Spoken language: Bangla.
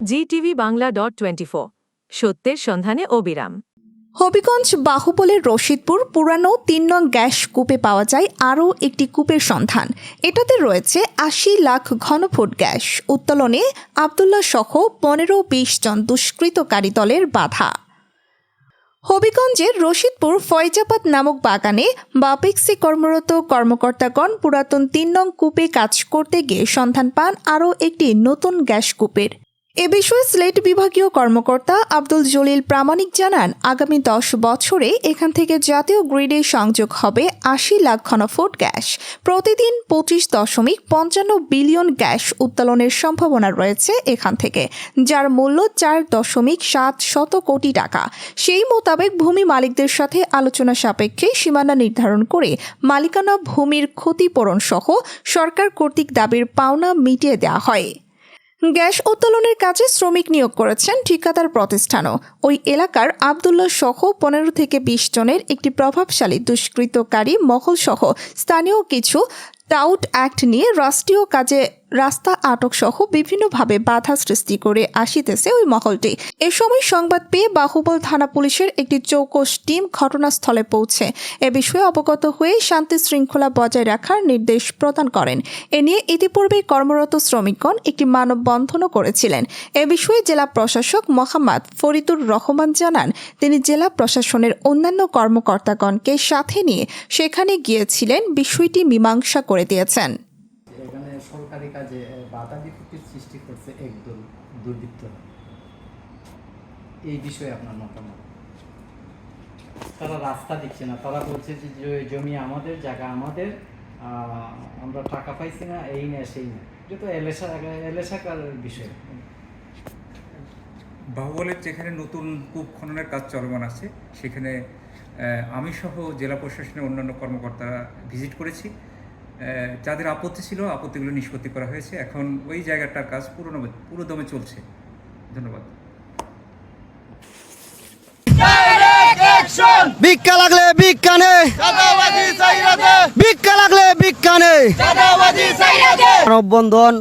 Zee TV Bangla dot twenty সত্যের সন্ধানে অবিরাম। হবিগঞ্জ বাহুবলের রশিদপুর পুরানো তিন নং গ্যাস কূপে পাওয়া যায় আরও একটি কূপের সন্ধান। এটাতে রয়েছে আশি লাখ ঘনফুট গ্যাস। উত্তোলনে আবদুল্লাহ সহ পনেরো বিশ জন দুষ্কৃতকারী দলের বাধা। হবিগঞ্জের রশিদপুর ফয়জাবাদ নামক বাগানে বাপেক্সে কর্মরত কর্মকর্তাগণ পুরাতন তিন নং কূপে কাজ করতে গিয়ে সন্ধান পান আরও একটি নতুন গ্যাস কূপের। এ বিষয়ে স্লেট বিভাগীয় কর্মকর্তা আব্দুল জলিল প্রামাণিক জানান, আগামী দশ বছরে এখান থেকে জাতীয় গ্রিডে সংযোগ হবে আশি লাখ ঘনফুট গ্যাস। প্রতিদিন পঁচিশ দশমিক পঞ্চান্ন বিলিয়ন গ্যাস উত্তোলনের সম্ভাবনা রয়েছে এখান থেকে, যার মূল্য চার দশমিক সাত শত কোটি টাকা। সেই মোতাবেক ভূমি মালিকদের সাথে আলোচনা সাপেক্ষে সীমানা নির্ধারণ করে মালিকানা ভূমির ক্ষতিপূরণ সহ সরকার কর্তৃক দাবির পাওনা মিটিয়ে দেওয়া হয়। গ্যাস উত্তোলনের কাজে শ্রমিক নিয়োগ করেছেন ঠিকাদার প্রতিষ্ঠানও। ওই এলাকার আবদুল্লাহ সহ পনেরো থেকে বিশ জনের একটি প্রভাবশালী দুষ্কৃতকারী মহল সহ স্থানীয় কিছু টাউট অ্যাক্ট নিয়ে রাষ্ট্রীয় কাজে রাস্তা আটক সহ বিভিন্নভাবে বাধা সৃষ্টি করে আসিতেছে ওই মহলটি। এ সময় সংবাদ পেয়ে বাহুবল থানা পুলিশের একটি চৌকস টিম ঘটনাস্থলে পৌঁছে। এ বিষয়ে অবগত হয়ে শান্তি শৃঙ্খলা বজায় রাখার নির্দেশ প্রদান করেন। এ নিয়ে ইতিপূর্বে কর্মরত শ্রমিকগণ একটি মানববন্ধনও করেছিলেন। এ বিষয়ে জেলা প্রশাসক মোহাম্মদ ফরিদুর রহমান জানান, তিনি জেলা প্রশাসনের অন্যান্য কর্মকর্তাগণকে সাথে নিয়ে সেখানে গিয়েছিলেন। বিষয়টি মীমাংসা করে দিয়েছেন। এখানে সরকারি কাজে বাধা বিপত্তির সৃষ্টি করছে একদল দুর্বৃত্ত। এই বিষয়ে আপনার মতামত? তারা রাস্তা দিচ্ছে না। তারা বলছে যে জমি আমাদের জায়গা আমাদের আহ, আমরা টাকা পাইছি না এই না সেই না। এটা তো এলেসা এলেসাকার বিষয়? বাহুবলের যেখানে নতুন কূপ খননের কাজ চলমান আছে সেখানে আহ, আমি সহ জেলা প্রশাসনের অন্যান্য কর্মকর্তারা ভিজিট করেছি। যাদের আপত্তি ছিল আপত্তিগুলো নিষ্পত্তি করা হয়েছে। এখন ওই জায়গাটার কাজ পুরোনো পুরো দমে চলছে। ধন্যবাদ। ভিক্ষা লাগলে ভিক্ষানে ভিক্ষা লাগলে ভিক্ষানে মানববন্ধন